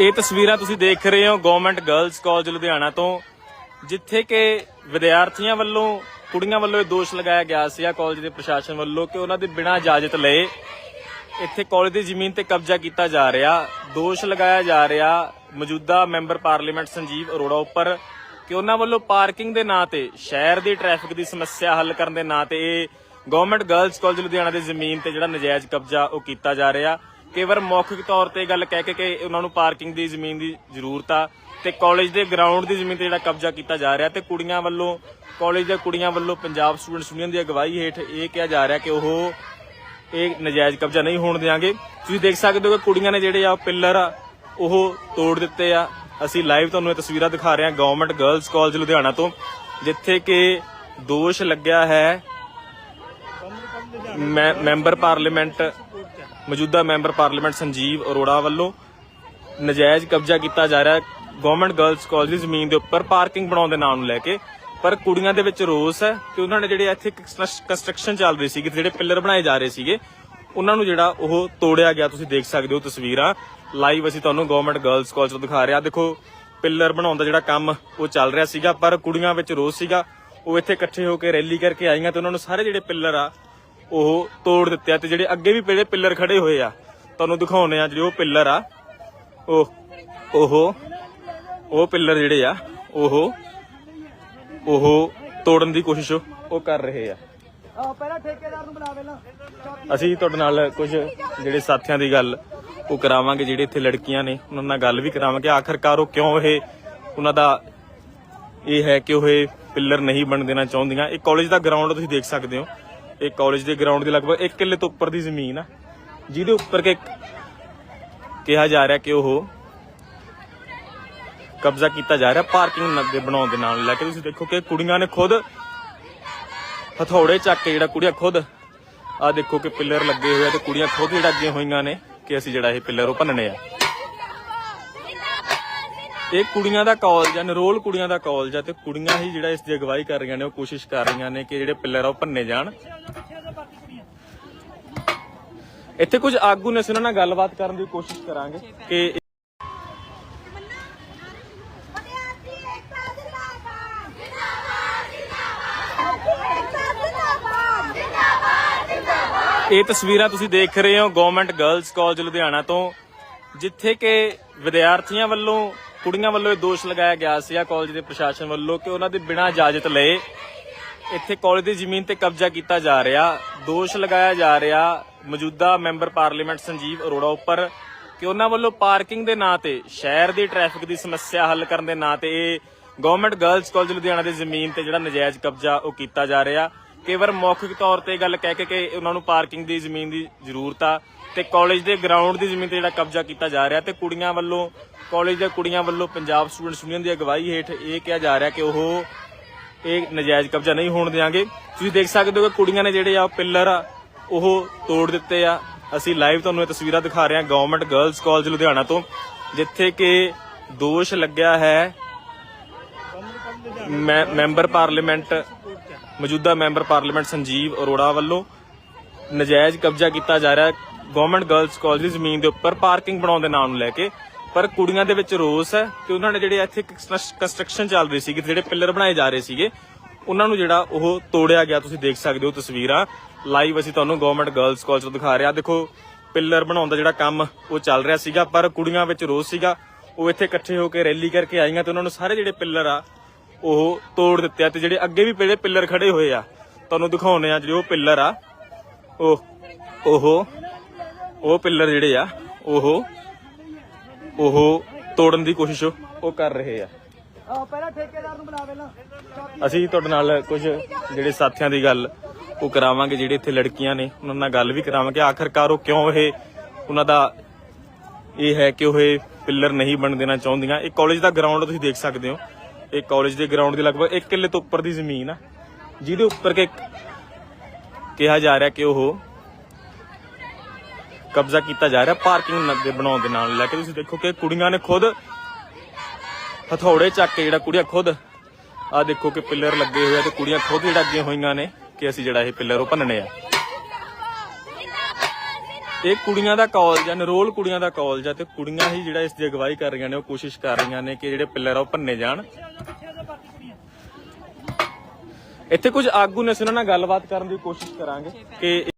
ਇਹ ਤਸਵੀਰਾਂ ਤੁਸੀਂ ਦੇਖ ਰਹੇ ਹੋ ਗਵਰਨਮੈਂਟ ਗਰਲਜ਼ ਕਾਲਜ ਲੁਧਿਆਣਾ ਤੋਂ, ਜਿੱਥੇ ਕਿ ਵਿਦਿਆਰਥੀਆਂ ਵੱਲੋਂ, ਕੁੜੀਆਂ ਵੱਲੋਂ ਇਹ ਦੋਸ਼ ਲਗਾਇਆ ਗਿਆ ਸੀ ਆ ਕਾਲਜ ਦੇ ਪ੍ਰਸ਼ਾਸਨ ਵੱਲੋਂ ਕਿ ਉਹਨਾਂ ਦੇ ਬਿਨਾਂ ਇਜਾਜ਼ਤ ਲਏ ਇੱਥੇ ਕਾਲਜ ਦੀ ਜ਼ਮੀਨ ਤੇ ਕਬਜ਼ਾ ਕੀਤਾ ਜਾ ਰਿਹਾ, ਦੋਸ਼ ਲਗਾਇਆ ਜਾ ਰਿਹਾ, ਮੌਜੂਦਾ ਮੈਂਬਰ ਪਾਰਲੀਮੈਂਟ ਸੰਜੀਵ ਅਰੋੜਾ ਉੱਪਰ ਕਿ ਉਹਨਾਂ ਵੱਲੋਂ ਪਾਰਕਿੰਗ ਦੇ ਨਾਂ ਤੇ, ਸ਼ਹਿਰ ਦੀ ਟ੍ਰੈਫਿਕ ਦੀ ਸਮੱਸਿਆ ਹੱਲ ਕਰਨ ਦੇ ਨਾਂ ਤੇ ਇਹ ਗਵਰਨਮੈਂਟ ਗਰਲਜ਼ ਕਾਲਜ ਲੁਧਿਆਣਾ ਦੀ ਜ਼ਮੀਨ ਤੇ ਜਿਹੜਾ ਨਜਾਇਜ਼ ਕਬਜ਼ਾ ਉਹ ਕੀਤਾ ਜਾ ਰਿਹਾ। ਕੇਵਲ ਮੌਖਿਕ ਤੌਰ ਤੇ ਗੱਲ ਕਹਿ ਕੇ ਕਿ ਉਹਨਾਂ ਨੂੰ ਪਾਰਕਿੰਗ ਦੀ ਜ਼ਮੀਨ ਦੀ ਜ਼ਰੂਰਤ ਆ ਤੇ ਕਾਲਜ ਦੇ ਗਰਾਊਂਡ ਦੀ ਜ਼ਮੀਨ ਤੇ ਜਿਹੜਾ ਕਬਜ਼ਾ ਕੀਤਾ ਜਾ ਰਿਹਾ ਤੇ ਕੁੜੀਆਂ ਵੱਲੋਂ ਕਾਲਜ ਦੇ ਕੁੜੀਆਂ ਵੱਲੋਂ ਪੰਜਾਬ ਸਟੂਡੈਂਟਸ ਯੂਨੀਅਨ ਦੀ ਅਗਵਾਈ ਹੇਠ ਇਹ ਕਿਹਾ ਜਾ ਰਿਹਾ ਕਿ ਉਹ ਇਹ ਨਜਾਇਜ਼ ਕਬਜ਼ਾ ਨਹੀਂ ਹੋਣ ਦੇਵਾਂਗੇ ਤੁਸੀਂ ਦੇਖ ਸਕਦੇ ਹੋ ਕਿ ਕੁੜੀਆਂ ਨੇ ਜਿਹੜੇ ਆ ਪਿੱਲਰ ਆ, ਉਹ ਤੋੜ ਦਿੱਤੇ ਆ। ਅਸੀਂ ਲਾਈਵ ਤੁਹਾਨੂੰ ਇਹ ਤਸਵੀਰਾਂ ਦਿਖਾ ਰਹੇ ਹਾਂ ਗਵਰਨਮੈਂਟ ਗਰਲਸ ਕਾਲਜ ਲੁਧਿਆਣਾ ਤੋਂ, ਜਿੱਥੇ ਕਿ ਦੋਸ਼ ਲੱਗਿਆ ਹੈ ਮੈਂ- ਮੈਂਬਰ ਪਾਰਲੀਮੈਂਟ ਮੌਜੂਦਾ ਮੈਂਬਰ ਪਾਰਲੀਮੈਂਟ ਸੰਜੀਵ ਅਰੋੜਾ ਵੱਲੋਂ ਨਜਾਇਜ਼ ਕਬਜ਼ਾ ਕੀਤਾ ਜਾ ਰਿਹਾ ਗਵਰਨਮੈਂਟ ਗਰਲਸ ਕਾਲਜ ਦੀ ਜ਼ਮੀਨ ਦੇ ਉੱਪਰ ਪਾਰਕਿੰਗ ਬਣਾਉਣ ਦੇ ਨਾਂ ਨੂੰ ਲੈ ਕੇ। ਪਰ ਕੁੜੀਆਂ ਦੇ ਵਿੱਚ ਰੋਸ ਹੈ ਕਿ ਉਹਨਾਂ ਨੇ ਜਿਹੜੇ ਇੱਥੇ ਕੰਸਟਰਕਸ਼ਨ ਚੱਲ ਰਹੀ ਸੀ ਜਿਹੜੇ ਪਿੱਲਰ ਬਣਾਏ ਜਾ ਰਹੇ ਸੀਗੇ, ਉਹਨਾਂ ਨੂੰ ਜਿਹੜਾ ਉਹ ਤੋੜਿਆ ਗਿਆ। ਤੁਸੀਂ ਦੇਖ ਸਕਦੇ ਹੋ ਤਸਵੀਰਾਂ। ਲਾਈਵ ਅਸੀਂ ਤੁਹਾਨੂੰ ਗਵਰਨਮੈਂਟ ਗਰਲਸ ਕਾਲਜ ਤੋਂ ਦਿਖਾ ਰਹੇ ਹਾਂ। ਦੇਖੋ ਪਿੱਲਰ ਬਣਾਉਣ ਦਾ ਜਿਹੜਾ ਕੰਮ ਉਹ ਚੱਲ ਰਿਹਾ ਸੀਗਾ, ਪਰ ਕੁੜੀਆਂ ਵਿੱਚ ਰੋਸ ਸੀਗਾ। ਉਹ ਇੱਥੇ ਇਕੱਠੇ ਹੋ ਕੇ ਰੈਲੀ ਕਰਕੇ ਆਈਆਂ ਤੇ ਉਹਨਾਂ ਨੂੰ ਸਾਰੇ ਜਿਹੜੇ ਪਿੱਲਰ ਆ ਉਹ ਤੋੜ ਦਿੱਤੇ ਆ ਤੇ ਜਿਹੜੇ ਅੱਗੇ ਵੀ ਜਿਹੜੇ ਪਿੱਲਰ ਖੜੇ ਹੋਏ ਆ ਤੁਹਾਨੂੰ ਦਿਖਾਉਣੇ ਆ ਜਿਹੜੇ ਉਹ ਪਿੱਲਰ ਆ। ਉਹ ਉਹ ਉਹ ਪਿੱਲਰ ਜਿਹੜੇ ਆ ਉਹ ਉਹ ਤੋੜਨ ਦੀ ਕੋਸ਼ਿਸ਼ ਉਹ ਕਰ ਰਹੇ ਆ। ਆਹ ਪਹਿਲਾਂ ਠੇਕੇਦਾਰ ਨੂੰ ਬੁਲਾ ਪਹਿਲਾਂ। ਅਸੀਂ ਤੁਹਾਡੇ ਨਾਲ ਕੁਝ ਜਿਹੜੇ ਸਾਥੀਆਂ ਦੀ ਗੱਲ ਉਹ ਕਰਾਵਾਂਗੇ ਜਿਹੜੇ ਇੱਥੇ ਲੜਕੀਆਂ ਨੇ ਉਹਨਾਂ ਨਾਲ ਗੱਲ ਵੀ ਕਰਾਵਾਂਗੇ। ਆਖਰਕਾਰ ਉਹ ਕਿਉਂ ਇਹ ਉਹਨਾਂ ਦਾ ਇਹ ਹੈ ਕਿ ਉਹ ਪਿੱਲਰ ਨਹੀਂ ਬਣ ਦੇਣਾ ਚਾਹੁੰਦੀਆਂ। ਇਹ ਕਾਲਜ ਦਾ ਗਰਾਊਂਡ ਤੁਸੀਂ ਦੇਖ ਸਕਦੇ ਹੋ। ਇਹ ਕਾਲਜ ਦੇ ਗਰਾਊਂਡ ਦੇ ਲਗਭਗ 1 ਕਿੱਲੇ ਤੋਂ ਉੱਪਰ ਦੀ ਜ਼ਮੀਨ ਆ। ਜਿਹਦੇ ਉੱਪਰ ਕਿ ਕਿਹਾ ਜਾ ਰਿਹਾ ਕਿ ਉਹ ਕਬਜ਼ਾ ਕੀਤਾ ਜਾ ਰਿਹਾ ਪਾਰਕਿੰਗ ਦੇ ਬਣਾਉਣ ਦੇ ਨਾਲ। ਲੈ ਕੇ ਤੁਸੀਂ ਦੇਖੋ ਕਿ ਕੁੜੀਆਂ ਨੇ ਖੁਦ ਹਥੌੜੇ ਚੱਕ ਕੇ ਜਿਹੜਾ ਕੁੜੀਆਂ ਖੁਦ ਆ ਦੇਖੋ ਕਿ ਪਿੱਲਰ ਲੱਗੇ ਹੋਏ ਆ ਤੇ ਕੁੜੀਆਂ ਖੁਦ ਜਿਹੜਾ ਅੱਗੇ ਹੋਈਆਂ ਨੇ ਕਿ ਅਸੀਂ ਜਿਹੜਾ ਇਹ ਪਿੱਲਰ ਉਹ ਭੰਨਣੇ ਆ। ਇਹ ਕੁੜੀਆਂ ਦਾ ਕਾਲਜ ਆ, ਨਰੋਲ ਕੁੜੀਆਂ ਦਾ ਕਾਲਜ ਆ ਤੇ ਕੁੜੀਆਂ ਹੀ ਜਿਹੜਾ ਇਸ ਦੀ ਅਗਵਾਈ ਕਰ ਰਹੀਆਂ ਨੇ, ਉਹ ਕੋਸ਼ਿਸ਼ ਕਰ ਰਹੀਆਂ ਨੇ ਕਿ ਜਿਹੜੇ ਪਿੱਲਰ ਆ ਉਹ ਭੰਨੇ ਜਾਣ। ਇੱਥੇ ਕੁਝ ਆਗੂ ਨੇ, ਅਸੀਂ ਗੱਲਬਾਤ ਕਰਨ ਦੀ ਕੋਸ਼ਿਸ਼ ਕਰਾਂਗੇ ਕਿ ਇਹ ਤਸਵੀਰਾਂ ਤੁਸੀਂ ਦੇਖ ਰਹੇ ਹੋ ਗਵਰਨਮੈਂਟ ਗਰਲਸ ਕਾਲਜ ਲੁਧਿਆਣਾ ਤੋਂ, ਜਿੱਥੇ ਕਿ ਵਿਦਿਆਰਥੀਆਂ ਵੱਲੋਂ ਕੁੜੀਆਂ ਵੱਲੋਂ ਇਹ ਦੋਸ਼ ਲਗਾਇਆ ਗਿਆ ਸੀ ਕਾਲਜ ਦੇ ਪ੍ਰਸ਼ਾਸਨ ਵੱਲੋਂ ਕਿ ਉਹਨਾਂ ਦੇ ਬਿਨਾਂ ਇਜਾਜ਼ਤ ਲਏ ਇੱਥੇ ਕਾਲਜ ਦੀ ਜ਼ਮੀਨ ਤੇ ਕਬਜ਼ਾ ਕੀਤਾ ਜਾ ਰਿਹਾ। ਦੋਸ਼ ਲਗਾਇਆ ਜਾ ਰਿਹਾ ਮੌਜੂਦਾ ਮੈਂਬਰ ਪਾਰਲੀਮੈਂਟ ਸੰਜੀਵ ਅਰੋੜਾ ਉੱਪਰ ਕਿ ਉਹਨਾਂ ਵੱਲੋਂ ਪਾਰਕਿੰਗ ਦੇ ਨਾਂ ਤੇ, ਸ਼ਹਿਰ ਦੀ ਟ੍ਰੈਫਿਕ ਦੀ ਸਮੱਸਿਆ ਹੱਲ ਕਰਨ ਦੇ ਨਾਂ ਤੇ ਇਹ ਗਵਰਨਮੈਂਟ ਗਰਲਜ਼ ਕਾਲਜ ਲੁਧਿਆਣਾ ਦੀ ਜ਼ਮੀਨ ਤੇ ਜਿਹੜਾ ਨਜਾਇਜ਼ ਕਬਜ਼ਾ ਉਹ ਕੀਤਾ ਜਾ ਰਿਹਾ। ਕੇਵਲ ਮੌਖਿਕ ਤੌਰ ਤੇ ਗੱਲ ਕਹਿ ਕੇ ਕਿ ਉਹਨਾਂ ਨੂੰ ਪਾਰਕਿੰਗ ਦੀ ਜ਼ਮੀਨ ਦੀ ਜ਼ਰੂਰਤ ਆ ਤੇ ਕਾਲਜ ਦੇ ਗਰਾਊਂਡ ਦੀ ਜ਼ਮੀਨ ਤੇ ਜਿਹੜਾ ਕਬਜ਼ਾ ਕੀਤਾ ਜਾ ਰਿਹਾ ਤੇ ਕੁੜੀਆਂ ਵੱਲੋਂ ਕਾਲਜ ਦੇ ਕੁੜੀਆਂ ਵੱਲੋਂ ਪੰਜਾਬ ਸਟੂਡੈਂਟਸ ਯੂਨੀਅਨ ਦੀ ਅਗਵਾਈ ਹੇਠ ਇਹ ਕਿਹਾ ਜਾ ਰਿਹਾ ਕਿ ਉਹ ਇਹ ਨਜਾਇਜ਼ ਕਬਜ਼ਾ ਨਹੀਂ ਹੋਣ ਦੇਵਾਂਗੇ ਤੁਸੀਂ ਦੇਖ ਸਕਦੇ ਹੋ ਕਿ ਕੁੜੀਆਂ ਨੇ ਜਿਹੜੇ ਆ ਪਿੱਲਰ ਆ, ਉਹ ਤੋੜ ਦਿੱਤੇ ਆ। ਅਸੀਂ ਲਾਈਵ ਤੁਹਾਨੂੰ ਇਹ ਤਸਵੀਰਾਂ ਦਿਖਾ ਰਹੇ ਹਾਂ ਗਵਰਨਮੈਂਟ ਗਰਲਸ ਕਾਲਜ ਲੁਧਿਆਣਾ ਤੋਂ, ਜਿੱਥੇ ਕਿ ਦੋਸ਼ ਲੱਗਿਆ ਹੈ ਮੈਂ- ਮੈਂਬਰ ਪਾਰਲੀਮੈਂਟ ਮੌਜੂਦਾ ਮੈਂਬਰ ਪਾਰਲੀਮੈਂਟ ਸੰਜੀਵ ਅਰੋੜਾ ਵੱਲੋਂ ਨਜਾਇਜ਼ ਕਬਜ਼ਾ ਕੀਤਾ ਜਾ ਰਿਹਾ ਗਵਰਨਮੈਂਟ ਗਰਲਸ ਕਾਲਜ ਦੀ ਜ਼ਮੀਨ ਦੇ ਉੱਪਰ ਪਾਰਕਿੰਗ ਬਣਾਉਣ ਦੇ ਨਾਂ ਨੂੰ ਲੈ ਕੇ। ਪਰ ਕੁੜੀਆਂ ਦੇ ਵਿੱਚ ਰੋਸ ਹੈ ਕਿ ਉਹਨਾਂ ਨੇ ਜਿਹੜੇ ਇੱਥੇ ਕੰਸਟਰਕਸ਼ਨ ਚੱਲ ਰਹੀ ਸੀ ਜਿਹੜੇ ਪਿੱਲਰ ਬਣਾਏ ਜਾ ਰਹੇ ਸੀਗੇ, ਉਹਨਾਂ ਨੂੰ ਜਿਹੜਾ ਉਹ ਤੋੜਿਆ ਗਿਆ। ਤੁਸੀਂ ਦੇਖ ਸਕਦੇ ਹੋ ਤਸਵੀਰਾਂ। ਲਾਈਵ ਅਸੀਂ ਤੁਹਾਨੂੰ ਗਵਰਨਮੈਂਟ ਗਰਲਸ ਕਾਲਜ ਤੋਂ ਦਿਖਾ ਰਹੇ ਹਾਂ। ਦੇਖੋ ਪਿੱਲਰ ਬਣਾਉਣ ਦਾ ਜਿਹੜਾ ਕੰਮ ਉਹ ਚੱਲ ਰਿਹਾ ਸੀਗਾ, ਪਰ ਕੁੜੀਆਂ ਵਿੱਚ ਰੋਸ ਸੀਗਾ। ਉਹ ਇੱਥੇ ਇਕੱਠੇ ਹੋ ਕੇ ਰੈਲੀ ਕਰਕੇ ਆਈਆਂ ਤੇ ਉਹਨਾਂ ਨੂੰ ਸਾਰੇ ਜਿਹੜੇ ਪਿੱਲਰ ਆ ਉਹ ਤੋੜ ਦਿੱਤੇ ਆ ਤੇ ਜਿਹੜੇ ਅੱਗੇ ਵੀ ਜਿਹੜੇ ਪਿੱਲਰ ਖੜੇ ਹੋਏ ਆ ਤੁਹਾਨੂੰ ਦਿਖਾਉਣੇ ਆ ਜਿਹੜੇ ਉਹ ਪਿੱਲਰ ਆ। ਉਹ ਉਹ ਉਹ ਪਿੱਲਰ ਜਿਹੜੇ ਆ ਉਹ ਉਹ ਤੋੜਨ ਦੀ ਕੋਸ਼ਿਸ਼ ਉਹ ਕਰ ਰਹੇ ਆ। ਪਹਿਲਾਂ ਠੇਕੇਦਾਰ ਨੂੰ ਬੁਲਾ ਪਹਿਲਾਂ। ਅਸੀਂ ਤੁਹਾਡੇ ਨਾਲ ਕੁਝ ਜਿਹੜੇ ਸਾਥੀਆਂ ਦੀ ਗੱਲ ਉਹ ਕਰਾਵਾਂਗੇ ਜਿਹੜੇ ਇੱਥੇ ਲੜਕੀਆਂ ਨੇ ਉਹਨਾਂ ਨਾਲ ਗੱਲ ਵੀ ਕਰਾਵਾਂਗੇ। ਆਖਰਕਾਰ ਉਹ ਕਿਉਂ ਇਹ ਉਹਨਾਂ ਦਾ ਇਹ ਹੈ ਕਿ ਉਹ ਇਹ ਪਿੱਲਰ ਨਹੀਂ ਬਣ ਦੇਣਾ ਚਾਹੁੰਦੀਆਂ। ਇਹ ਕਾਲਜ ਦਾ ਗਰਾਊਂਡ ਤੁਸੀਂ ਦੇਖ ਸਕਦੇ ਹੋ। ਇਹ ਕਾਲਜ ਦੇ ਗਰਾਊਂਡ ਦੇ ਲਗਭਗ 1 ਕਿੱਲੇ ਤੋਂ ਉੱਪਰ ਦੀ ਜ਼ਮੀਨ ਆ, ਜਿਹਦੇ ਉੱਪਰ ਕਿ ਕਿਹਾ ਜਾ ਰਿਹਾ ਕਿ ਉਹ ਕਬਜ਼ਾ ਕੀਤਾ ਜਾ ਰਿਹਾ ਪਾਰਕਿੰਗ ਦੇ ਬਣਾਉਣ ਦੇ ਨਾਲ ਲੈ ਕੇ। ਤੁਸੀਂ ਦੇਖੋ ਕਿ ਕੁੜੀਆਂ ਨੇ ਖੁਦ ਹਥੌੜੇ ਚੱਕ ਕੇ ਜਿਹੜਾ ਕੁੜੀਆਂ ਖੁਦ ਆ ਦੇਖੋ ਕਿ ਪਿੱਲਰ ਲੱਗੇ ਹੋਏ ਆ ਤੇ ਕੁੜੀਆਂ ਖੁਦ ਜਿਹੜਾ ਅੱਗੇ ਹੋਈਆਂ ਨੇ ਕਿ ਅਸੀਂ ਜਿਹੜਾ ਇਹ ਪਿੱਲਰ ਉਹ ਭੰਨਣੇ ਆ। ਇਹ ਕੁੜੀਆਂ ਦਾ ਕਾਲਜ ਆ ਨਰੋਲ ਕੁੜੀਆਂ ਦਾ ਕਾਲਜ ਆ ਤੇ ਕੁੜੀਆਂ ਹੀ ਜਿਹੜਾ ਇਸ ਦੀ ਅਗਵਾਈ ਕਰ ਰਹੀਆਂ ਨੇ, ਉਹ ਕੋਸ਼ਿਸ਼ ਕਰ ਰਹੀਆਂ ਨੇ ਕਿ ਜਿਹੜੇ ਪਿੱਲਰ ਆ ਉਹ ਭੰਨੇ ਜਾਣ। ਇੱਥੇ ਕੁਝ ਆਗੂ ਨੇ ਅਸੀਂ ਉਹਨਾਂ ਨਾਲ ਗੱਲਬਾਤ ਕਰਨ ਦੀ ਕੋਸ਼ਿਸ਼ ਕਰਾਂਗੇ ਕਿ